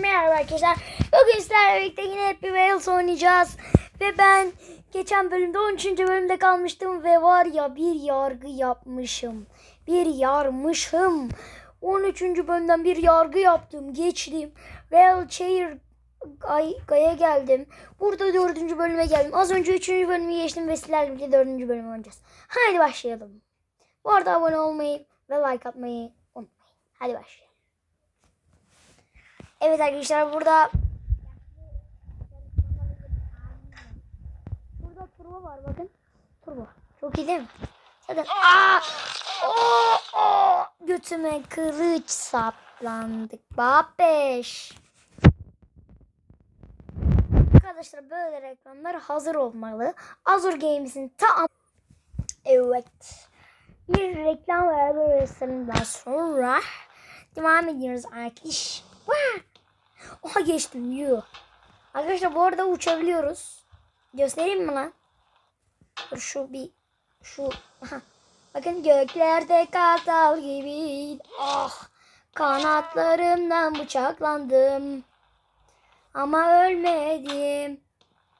Merhaba arkadaşlar. Bugün sizlerle birlikte yine Happy Wheels oynayacağız. Ve ben geçen bölümde 13. bölümde kalmıştım ve var ya bir yargı yapmışım. Bir yarmışım. 13. bölümden bir yargı yaptım. Geçtim. Wheelchair Ay, Gaya geldim. Burada 4. bölüme geldim. Az önce 3. bölümü geçtim ve sizlerle birlikte 4. bölümü oynayacağız. Haydi başlayalım. Bu arada abone olmayı ve like atmayı unutmayın. Hadi başlayalım. Evet arkadaşlar burada Burada turbo var bakın. Turbo. Çok iyi değil mi? Zaten aa! Oo! Oo! Götüme kılıç saplandık. Babeş. Arkadaşlar böyle reklamlar hazır olmalı. Azur Games'in tam Evet. Bir reklam ve arasından sonra devam ediyoruz arkadaş. Oha geçtim yuh. Arkadaşlar bu arada uçabiliyoruz. Göstereyim mi lan? Dur şu bir şu aha. Bakın göklerde kartal gibi. Ah kanatlarımdan bıçaklandım. Ama ölmedim.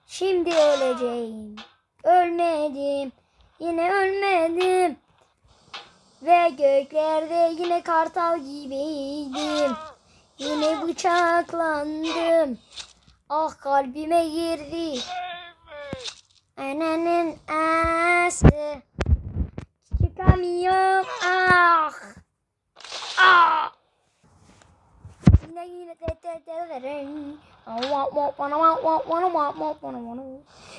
Şimdi öleceğim. Ölmedim. Yine ölmedim. Ve göklerde yine kartal gibiydim. Yine bıçaklandım. Ah kalbime girdi. Ananın ası. Çıkamıyorum. Ah. Ah. Yine yine te te te verin.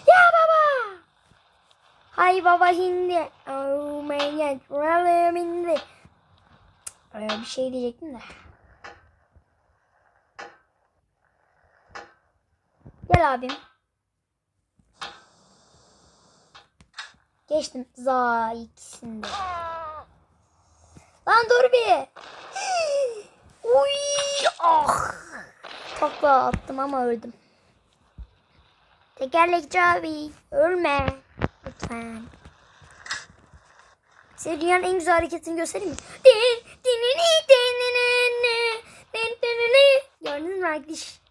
Ya baba. Hay baba hindi. Oh my god. Really hindi. Öyle bir şey diyecektim de. Gel abim. Geçtim. Za ikisinde. Lan dur bir. Uy ah. Takla attım ama öldüm. Tekerlekçi abi ölme. Lütfen. Size dünyanın en güzel hareketini göstereyim mi? Gördünüz mü arkadaş?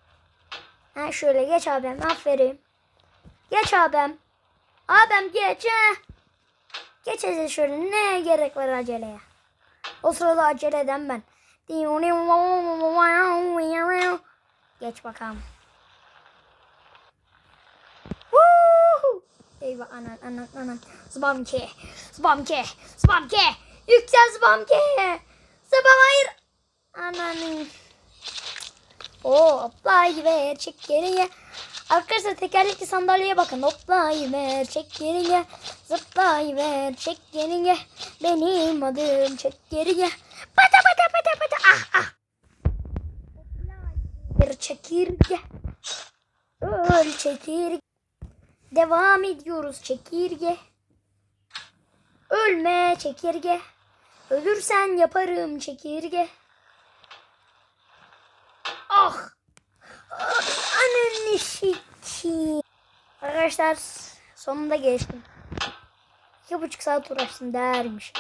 Ha şöyle geç abim. Aferin. Geç abim. Abim geç ha. Geç hadi şöyle. Ne gerek var aceleye? O sırada acele eden ben. Geç bakalım. Woohoo! Eyvah anan anan anan. Zbamke. Zbamke. Zbamke. Yüksel zbamke. Zbam hayır. Ananın. Oo hoplayıver çek geriye. Arkadaşlar tekerlekli sandalyeye bakın. Hoplayıver çek geriye. Zıplayıver çek geriye. Benim adım çek geriye. Pata pata pata pata. Ah ah. Bir çekirge. Öl çekirge. Devam ediyoruz çekirge. Ölme çekirge. Ölürsen yaparım çekirge. Ah. Ananı şiki. Arkadaşlar sonunda geçtim. İki buçuk saat uğraştım değermiş.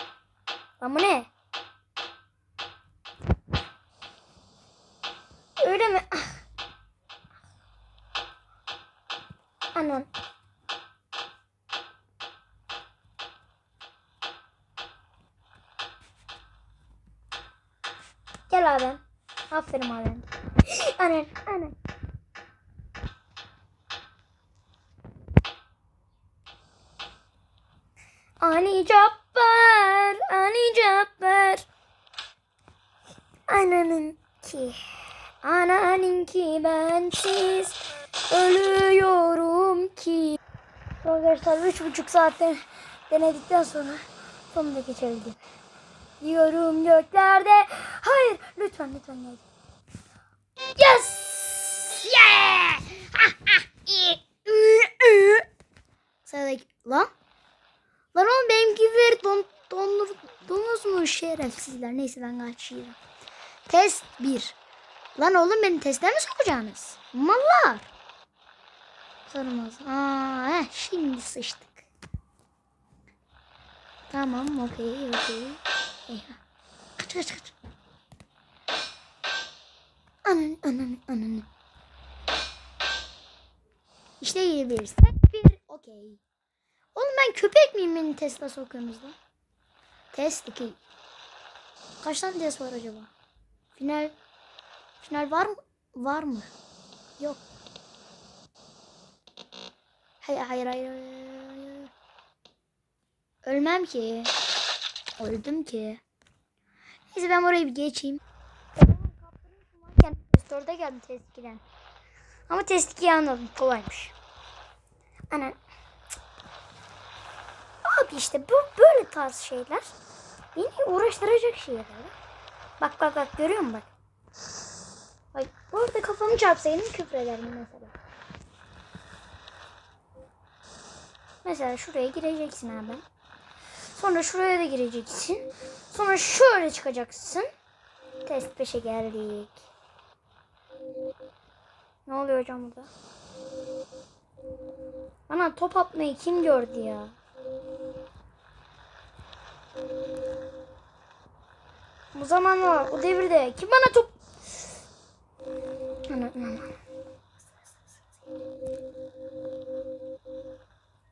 Ama ne? Öyle mi? Ah. Anan. Gel abi. Aferin abi. Anan, anan. Ani Cabbar, Ani Cabbar. Ananın ki, ananın ki bensiz ölüyorum ki. Arkadaşlar üç buçuk saatte denedikten sonra sonunda geçebildim. Diyorum göklerde. Hayır lütfen lütfen gel. Yes! Yeah! Sıradaki lan. Lan oğlum benimkileri don, dondur, donuzmuş şerefsizler. Neyse ben kaçıyorum. Test 1. Lan oğlum beni teste mi sokacaksınız? Mallar. Sormaz. Aa, heh, şimdi sıçtık. Tamam okey okey. Eyvah. Kaç kaç kaç. Ananı ananı ananı. İşte yiyebilirsek bir okey. Oğlum ben köpek miyim beni Tesla sokuyorsunuz? Test 2. Kaç tane test var acaba? Final final var mı? Var mı? Yok. Hayır hayır hayır. hayır. Ölmem ki. Öldüm ki. Neyse ben orayı bir geçeyim. Restore'da geldim test 2'den. Ama test 2'yi anladım. Kolaymış. Ana. Abi işte bu böyle tarz şeyler beni uğraştıracak şeyler. Bak bak bak görüyor musun bak. Bak bu arada kafamı çarpsaydım küfür ederdim mesela. Mesela şuraya gireceksin abi. Sonra şuraya da gireceksin. Sonra şöyle çıkacaksın. Test 5'e geldik. Ne oluyor hocam burada? Bana top atmayı kim gördü ya? Bu zamanlar, o devirde kim bana top... Ana, ana.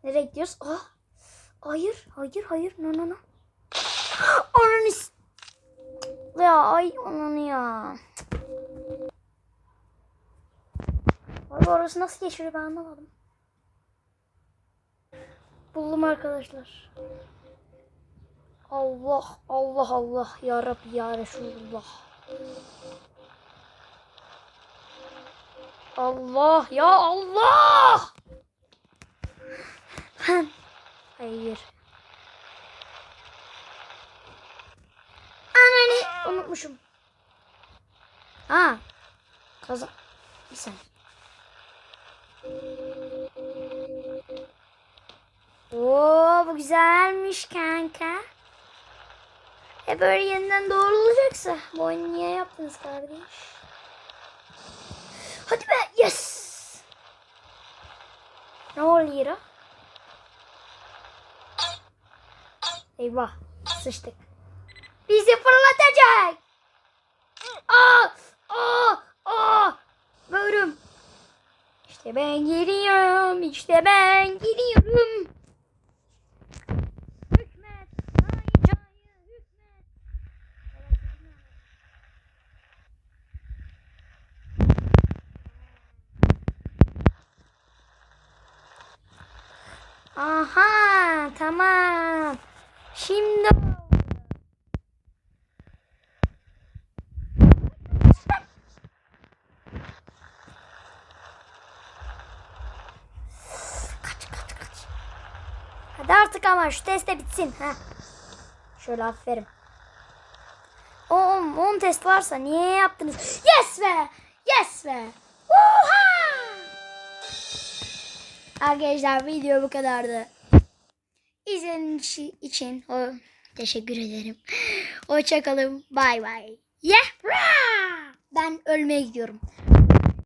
Nereye gidiyoruz? Ah! Hayır, hayır, hayır. No, no, no. Ananı Ya ay ananı ya. Abi orası nasıl geçiyor ben anlamadım. Buldum arkadaşlar. Allah Allah Allah ya Rabbi ya Resulullah. Allah ya Allah. Hayır. Ananı unutmuşum. Ha. Kazan. Bir saniye. Oo bu güzelmiş kanka. E böyle yeniden doğrulacaksa bu oyunu niye yaptınız kardeş? Hadi be yes. Ne oluyor? Eyvah sıçtık. Bizi fırlatacak. Aa, aa, aa. Böğrüm. İşte ben geliyorum. İşte ben geliyorum. Hükmet. Hayır, hayır, hükmet. Aha tamam. Şimdi oldu. Kaç kaç kaç. Hadi artık ama şu test de bitsin. ha. Şöyle aferin. 10 10 test varsa niye yaptınız? Yes be! Yes be! Oha! Arkadaşlar video bu kadardı. İzlediğiniz için o teşekkür ederim. Hoşçakalın. Bay bay. Yeah! Ben ölmeye gidiyorum.